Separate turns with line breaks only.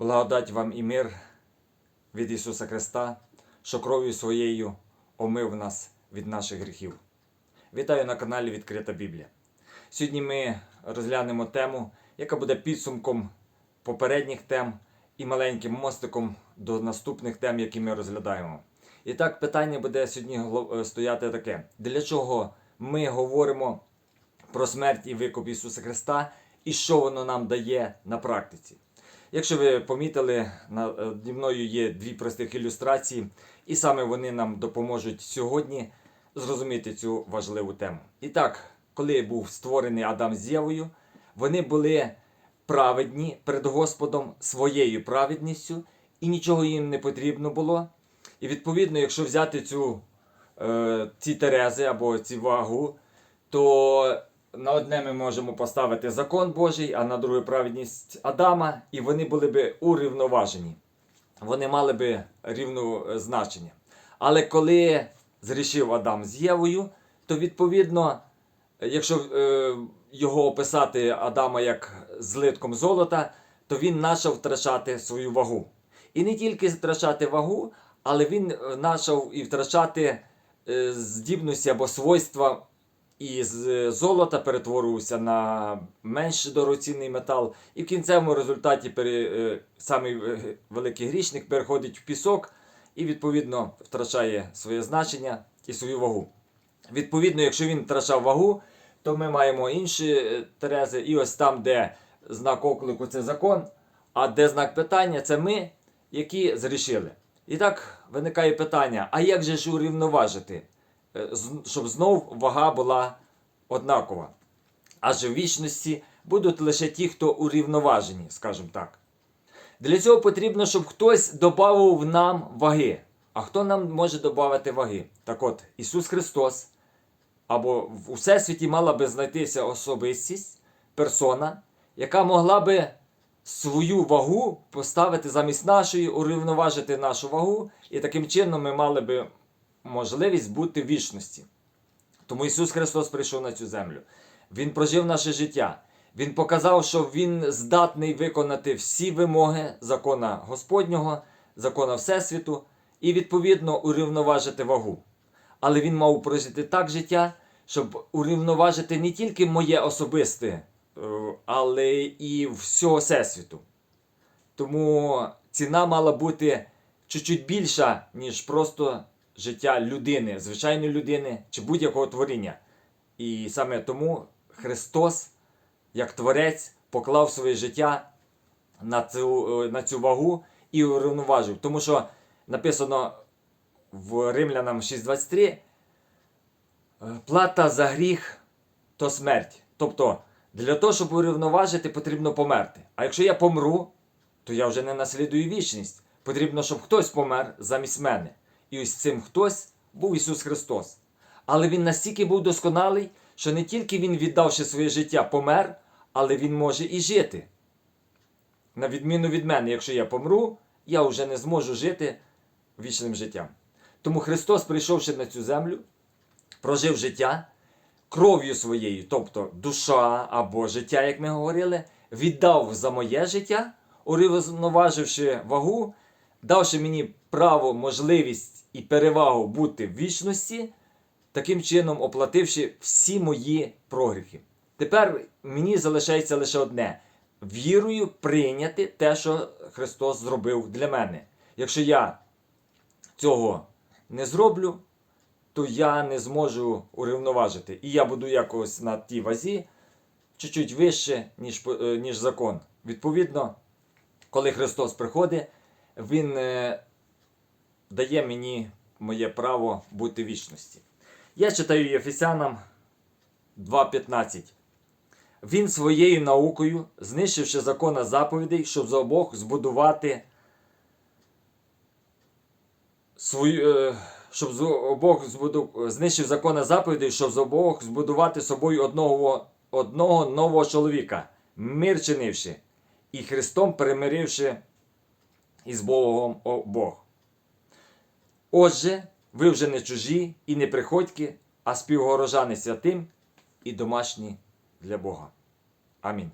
Благодать вам і мир від Ісуса Христа, що кров'ю своєю омив нас від наших гріхів. Вітаю на каналі Відкрита Біблія. Сьогодні ми розглянемо тему, яка буде підсумком попередніх тем і маленьким мостиком до наступних тем, які ми розглядаємо. І так, питання буде сьогодні е, стояти таке: для чого ми говоримо про смерть і викуп Ісуса Христа, і що воно нам дає на практиці? Якщо ви помітили, наді мною є дві простих ілюстрації, і саме вони нам допоможуть сьогодні зрозуміти цю важливу тему. І так, коли був створений Адам з Євою, вони були праведні перед Господом своєю праведністю, і нічого їм не потрібно було. І відповідно, якщо взяти цю, е, ці терези або ці вагу, то на одне ми можемо поставити закон Божий, а на друге праведність Адама, і вони були би урівноважені. Вони мали би рівне значення. Але коли зрішив Адам з Євою, то відповідно, якщо е, його описати Адама як злитком золота, то він почав втрачати свою вагу. І не тільки втрачати вагу, але він почав і втрачати е, здібності або свойства і з золота перетворювався на менш дорогоцінний метал, і в кінцевому результаті пере, е, самий е, великий грішник переходить в пісок і відповідно втрачає своє значення і свою вагу. Відповідно, якщо він втрачав вагу, то ми маємо інші е, терези, і ось там, де знак оклику це закон, а де знак питання це ми, які зрішили. І так виникає питання: а як же ж урівноважити? Е, щоб знов вага була однакова. Адже в вічності будуть лише ті, хто урівноважені, скажімо так. Для цього потрібно, щоб хтось додав нам ваги. А хто нам може додати ваги? Так от, Ісус Христос, або в Всесвіті мала би знайтися особистість, персона, яка могла би свою вагу поставити замість нашої, урівноважити нашу вагу, і таким чином ми мали би можливість бути в вічності. Тому Ісус Христос прийшов на цю землю. Він прожив наше життя. Він показав, що Він здатний виконати всі вимоги закона Господнього, закона Всесвіту і, відповідно, урівноважити вагу. Але Він мав прожити так життя, щоб урівноважити не тільки моє особисте, е, але і всього Всесвіту. Тому ціна мала бути чуть-чуть більша, ніж просто життя людини, звичайної людини чи будь-якого творіння. І саме тому Христос, як Творець, поклав своє життя на цю, е, на цю вагу і урівноважив. Тому що написано в Римлянам 6.23 е, плата за гріх то смерть. Тобто, для того, щоб урівноважити, потрібно померти. А якщо я помру, то я вже не наслідую вічність. Потрібно, щоб хтось помер замість мене. І ось цим хтось був Ісус Христос. Але Він настільки був досконалий, що не тільки Він, віддавши своє життя, помер, але Він може і жити. На відміну від мене, якщо я помру, я вже не зможу жити вічним життям. Тому Христос, прийшовши на цю землю, прожив життя кров'ю своєю, тобто душа або життя, як ми говорили, віддав за моє життя, урівноваживши вагу, давши мені право, можливість і перевагу бути в вічності, таким чином оплативши всі мої прогріхи. Тепер мені залишається лише одне: вірою прийняти те, що Христос зробив для мене. Якщо я цього не зроблю, то я не зможу урівноважити. І я буду якось на тій вазі чуть-чуть вище, ніж, е, ніж закон. Відповідно, коли Христос приходить, Він е, дає мені моє право бути вічності. Я читаю Єфесянам 2.15. Він своєю наукою, знищивши закона заповідей, щоб за обох збудувати свою, е, щоб з обох збуду, знищив закона заповідей, щоб з обох збудувати собою одного, одного нового чоловіка, мир чинивши, і Христом перемиривши із Богом обох. Отже, ви вже не чужі і не приходьки, а співгорожани святим і домашні для Бога. Амінь.